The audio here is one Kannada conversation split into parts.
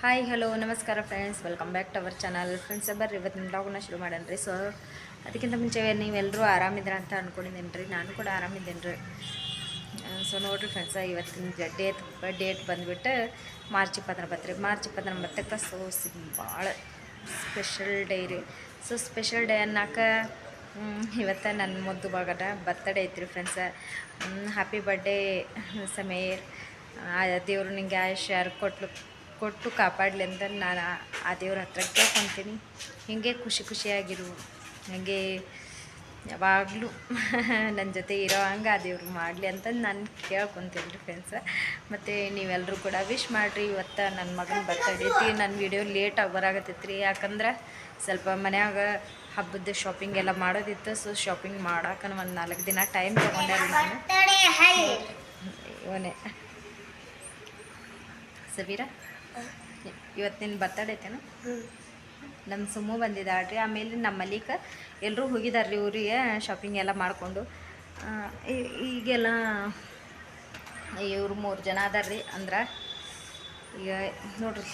ಹಾಯ್ ಹಲೋ ನಮಸ್ಕಾರ friends welcome back to our channel friends ಬರ್ರಿ ಇವತ್ತಿನ ಬ್ಲಾಗ್ನ ಶುರು ಮಾಡೋಣ ಸೊ ಅದಕ್ಕಿಂತ ಮುಂಚೆ ನೀವೆಲ್ಲರೂ ಆರಾಮಿದ್ರ ಅಂತ ಅಂದ್ಕೊಂಡಿದ್ದೀನಿ ರೀ ನಾನು ಕೂಡ ಆರಾಮಿದ್ದೀನಿ ರೀ ಸೊ ನೋಡಿರಿ ಫ್ರೆಂಡ್ಸ್ ಇವತ್ತಿನ ಡೇಟ್ ಡೇಟ್ ಬಂದುಬಿಟ್ಟು ಮಾರ್ಚ್ ಇಪ್ಪತ್ತೊಂಬತ್ತು ರೀ. ಮಾರ್ಚ್ ಇಪ್ಪತ್ತೊಂಬತ್ತಕ್ಕೆ ಸೊ ಭಾಳ ಸ್ಪೆಷಲ್ ಡೇ ರೀ. ಸೊ ಸ್ಪೆಷಲ್ ಡೇ ಅನ್ನಕ್ಕೆ ಇವತ್ತು ನನ್ನ ಮುದ್ದು ಭಾಗದ ಬರ್ತಡೇ ಐತ್ರಿ ಫ್ರೆಂಡ್ಸ್ ಹ್ಯಾಪಿ ಬರ್ಡೇ ಸಮೀರ್. ದೇವರು ನಿಮಗೆ ಆಯುಷ್ ಯಾರು ಕೊಟ್ಲು? ಕೊಟ್ಟು ಕಾಪಾಡಲಿ ಅಂತ ನಾನು ಆ- ದೇವ್ರ ಹತ್ರ ಕೇಳ್ಕೊತೀನಿ. ಹೀಗೆ ಖುಷಿ ಖುಷಿಯಾಗಿರು. ಹಂಗೆ ಯಾವಾಗಲೂ ನನ್ನ ಜೊತೆ ಇರೋ ಹಂಗೆ ಆ ದೇವ್ರಿಗೆ ಮಾಡಲಿ ಅಂತ ನಾನು ಕೇಳ್ಕೊತೀನಿ ರೀ ಫ್ರೆಂಡ್ಸ ಮತ್ತು ನೀವೆಲ್ಲರೂ ಕೂಡ ವಿಶ್ ಮಾಡಿರಿ. ಇವತ್ತು ನನ್ನ ಮಗನ ಬರ್ತಡೇ ಐತಿ. ನನ್ನ ವಿಡಿಯೋ ಲೇಟಾಗಿ ಬರಾಗತ್ತೈತಿ ರೀ ಯಾಕಂದ್ರೆ ಸ್ವಲ್ಪ ಮನ್ಯಾಗ ಹಬ್ಬದ ಶಾಪಿಂಗ್ ಎಲ್ಲ ಮಾಡೋದಿತ್ತು. ಸೊ ಶಾಪಿಂಗ್ ಮಾಡಕ್ಕೆ ಒಂದು ನಾಲ್ಕು ದಿನ ಟೈಮ್ ತೊಗೊಂಡೆ ನಾನು. ಇವನೇ ಸಬೀರ ಇವತ್ತು ನಿನ್ನ ಬರ್ತಡೇ ಐತೇನು ನಮ್ಮ ಸುಮ್ಮು ಬಂದಿದ್ದಾಳ್ರಿ. ಆಮೇಲೆ ನಮ್ಮ ಮಲ್ಲಿಕ ಎಲ್ಲರೂ ಹೋಗಿದಾರ್ರಿ ಊರಿಗೆ ಶಾಪಿಂಗ್ ಎಲ್ಲ ಮಾಡಿಕೊಂಡು. ಈಗೆಲ್ಲ ಇವ್ರು ಮೂರು ಜನ ಅದಾರ್ರಿ ಅಂದ್ರೆ ಈಗ ನೋಡ್ರಿ.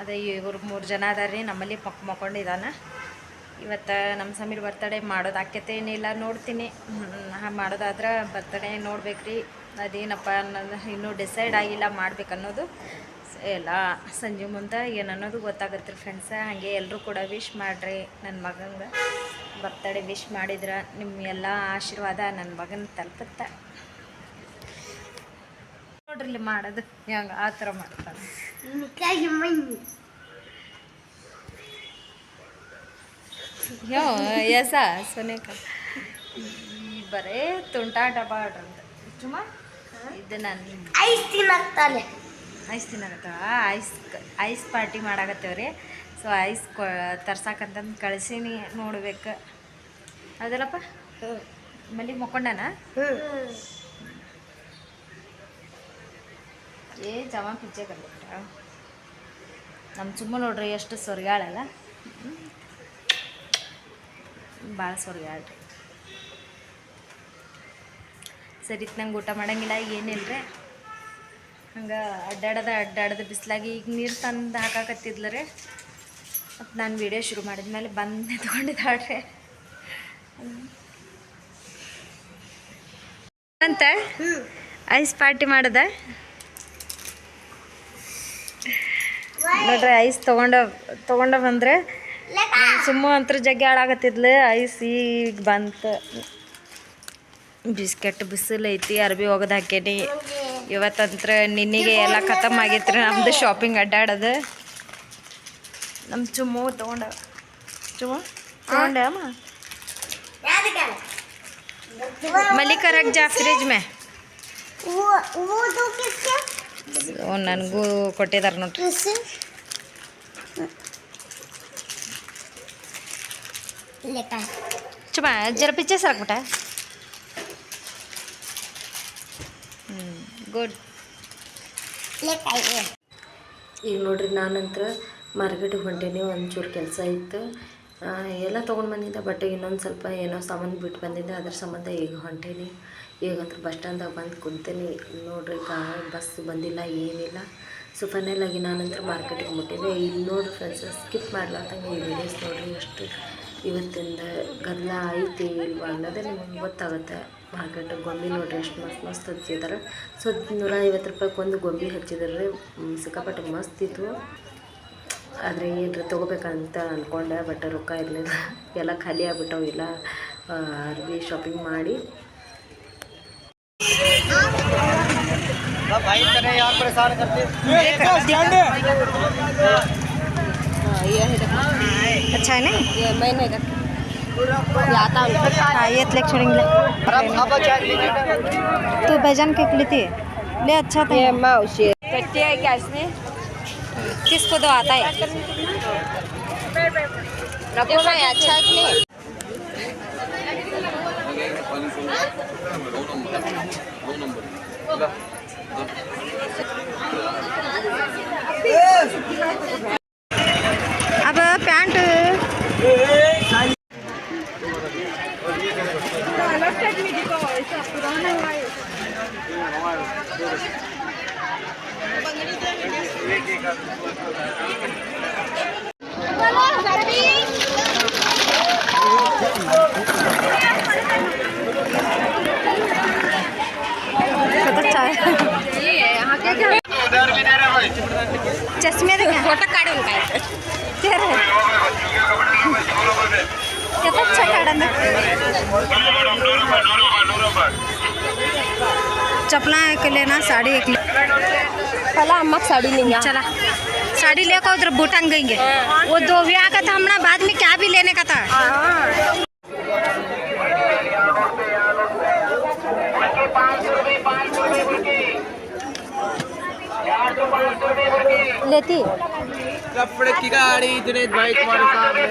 ಅದೇ ಇವ್ರು ಮೂರು ಜನ ಅದಾರ್ರಿ ನಮ್ಮಲ್ಲಿ ಮಕ್ ಮಕ್ಕೊಂಡಿದ್ದಾನೆ ಇವತ್ತು ನಮ್ಮ ಸಮೀರ್ ಬರ್ತಡೇ ಮಾಡೋದು ಆಕ್ಯತೆ ಏನಿಲ್ಲ ನೋಡ್ತೀನಿ. ಮಾಡೋದಾದ್ರೆ ಬರ್ತಡೇ ನೋಡ್ಬೇಕ್ರಿ. ಅದೇನಪ್ಪ ಅನ್ನೋದು ಇನ್ನೂ ಡಿಸೈಡ್ ಆಗಿಲ್ಲ ಮಾಡ್ಬೇಕನ್ನೋದು. ಎಲ್ಲ ಸಂಜೆ ಮುಂದೆ ಏನನ್ನೋದು ಗೊತ್ತಾಗತ್ತೆ ರೀ ಫ್ರೆಂಡ್ಸ ಹಾಗೆ ಎಲ್ಲರೂ ಕೂಡ ವಿಶ್ ಮಾಡಿರಿ ನನ್ನ ಮಗಂಗೆ. ಬರ್ತಡೇ ವಿಶ್ ಮಾಡಿದ್ರೆ ನಿಮ್ಮ ಎಲ್ಲ ಆಶೀರ್ವಾದ ನನ್ನ ಮಗನ ತಲುಪುತ್ತೆ. ನೋಡ್ರಿ ಮಾಡೋದು ಹೆಂಗೆ ಆ ಥರ ಮಾಡ್ತಾರೆ ಯೋ ಎಸ ಸೊನೇಕ. ಬರೇ ತುಂಟಾಟ ಬಾಡ್ರಂತ ಚುಮ್ಮ ಇದು ನಾನು. ಐಸ್ ತಿನ್ನಕ್ತಾನೆ ಐಸ್ ತಿನ್ನಾಗತ್ತ ಐಸ್ ಐಸ್ ಪಾರ್ಟಿ ಮಾಡಾಕತ್ತೇವ್ರಿ ಸೊ ಐಸ್ ಕೊ ತರ್ಸಾಕಂತಂದು ಕಳ್ಸೀನಿ ನೋಡ್ಬೇಕು. ಹೌದಲ್ಲಪ್ಪ? ಮಲ್ಲಿ ಮಕ್ಕೊಂಡನ? ಏ ಜಮ ಪಿಜ್ಜೆ ಕಂಡ್ಬಿಟ್ಟ ನಮ್ಮ ಚುಮ್ಮ ನೋಡ್ರಿ ಎಷ್ಟು ಸೊರ್ಗಾಳಲ್ಲ ಭಾಳ ಸೊರ್ಗಾಳ್ರಿ ಸರಿ, ನಂಗೆ ಊಟ ಮಾಡಂಗಿಲ್ಲ ಏನಿಲ್ಲ ರೀ ಹಂಗೆ ಅಡ್ಡಾಡದ ಅಡ್ಡಾಡದ ಬಿಸಿಲಾಗಿ ಈಗ ನೀರು ತಂದು ಹಾಕಾಕತ್ತಿದ್ಲ ರೀ ಮತ್ತು ನಾನು ವಿಡಿಯೋ ಶುರು ಮಾಡಿದ ಮೇಲೆ ಬಂದು ನಿಂತ್ಕೊಂಡಿದ್ದಾಳ್ರಿ. ಅಂತ ಐಸ್ ಪಾರ್ಟಿ ಮಾಡದ? ನೋಡ್ರಿ, ಐಸ್ ತೊಗೊಂಡ ತೊಗೊಂಡ ಬಂದ್ರೆ ಸುಮ್ಮ ಅಂತರ ಜಗ್ಗಿ ಹಾಳಾಗತ್ತಿದ್ಲು, ಐಸ್ ಈಗ ಬಂತು. ಬಿಸ್ಕೆಟ್ ಬಿಸಿಲು ಐತಿ ಅರ್ಬಿ ಒಗದು ಹಾಕೇನಿ ಇವತ್ತಂತ್ರ ನಿನ್ನೆಗೆ ಎಲ್ಲ ಖತಮ್ ಆಗೈತ್ರಿ ನಮ್ಮದು ಶಾಪಿಂಗ್ ಅಡ್ಡಾಡೋದು. ನಮ್ಮ ಚುಮ್ಮು ತೊಗೊಂಡ ಚುಮ್ಮು ತೊಗೊಂಡ ಮಲ್ಲಿಕ ರಕ್ ಜಾ ಫ್ರಿಜ್ ಮೇ? ನನಗೂ ಕೊಟ್ಟಿದ್ದಾರೆ ನೋಡ್ರಿ. ಚುಮ್ಮ ಜರ ಪಿಚ್ಚರ್ಸ್ ಹಾಕ್ಬಿಟ್ಟ. ಗುಡ್. ಈಗ ನೋಡ್ರಿ ನಾನಂತರ ಮಾರ್ಕೆಟಿಗೆ ಹೊಂಟೇನಿ ಒಂಚೂರು ಕೆಲಸ ಇತ್ತು. ಎಲ್ಲ ತೊಗೊಂಡು ಬಂದಿದ್ದೆ ಬಟ್ ಇನ್ನೊಂದು ಸ್ವಲ್ಪ ಏನೋ ಸಾಮಾನು ಬಿಟ್ಟು ಬಂದಿದ್ದೆ ಅದ್ರ ಸಂಬಂಧ ಈಗ ಹೊಂಟೀನಿ. ಈಗಂತೂ ಬಸ್ ಸ್ಟ್ಯಾಂಡ್ದಾಗ ಬಂದು ಕುಂತೀನಿ. ನೋಡ್ರಿ ಕಾ ಬಸ್ ಬಂದಿಲ್ಲ ಏನಿಲ್ಲ. ಸೊ ಆಗಿ ನಾನಂತರ ಮಾರ್ಕೆಟಿಗೆ ಮುಟ್ಟಿದ್ದೆ ಇಲ್ಲಿ ನೋಡ್ರಿ ಫ್ರೆಂಡ್ಸ್ ಸ್ಕಿಪ್ ಮಾಡ್ಲಾರ್ದಂಗೆ ಈ ವಿಡಿಯೋಸ್ ನೋಡ್ರಿ ಎಷ್ಟು ಇವತ್ತಿಂದ ಗದ್ದಲ ಐತಿ ಇಲ್ವಾ ಅನ್ನೋದೇ ನಿಮ್ಗೆ ಗೊತ್ತಾಗುತ್ತೆ ಮಾರ್ಕೆಟ್ ಗೊಂಬಿ ನೋಡ್ರಿ ಎಷ್ಟು ಮಸ್ತ್ ಮಸ್ತ್ ಹಚ್ಚಿದ್ದಾರೆ ಸೊ ನೂರ ಐವತ್ತು ರೂಪಾಯಿಗೆ ಒಂದು ಗೊಂಬಿ ಹಚ್ಚಿದಾರೆ ರೀ ಸಿಕ್ಕಾಪಟ್ಟೆ ಮಸ್ತ್ ಇತ್ತು ಆದರೆ ಏನ್ರಿ ತೊಗೋಬೇಕಂತ ಅಂದ್ಕೊಂಡೆ ಬಟ್ ರೊಕ್ಕ ಇರಲಿಲ್ಲ ಎಲ್ಲ ಖಾಲಿ ಆಗ್ಬಿಟ್ಟವು ಇಲ್ಲ ಅರ್ಬಿ ಶಾಪಿಂಗ್ ಮಾಡಿ अच्छा है ना ये मैंने आता हाँ। ये छोड़ेंगे। तू बैजान के ली अच्छा था। कट्टी है। क्या इसमें? किसको तो आता है? रखो ना अच्छा है कि नहीं? ప్యాంటు चाय पैंट चष्मे फ़ोटो काढून काय? किती काढा चपला एक लेना साड़ी एक ले। पहला अम्मा साड़ी नहीं चला। साड़ी लेकर उधर भूटान गएँगे वो दो ब्याह का था हमारा बाद में क्या भी लेने का था? लेती कपड़े की गाड़ी जुनेद भाई तुम्हारे सामने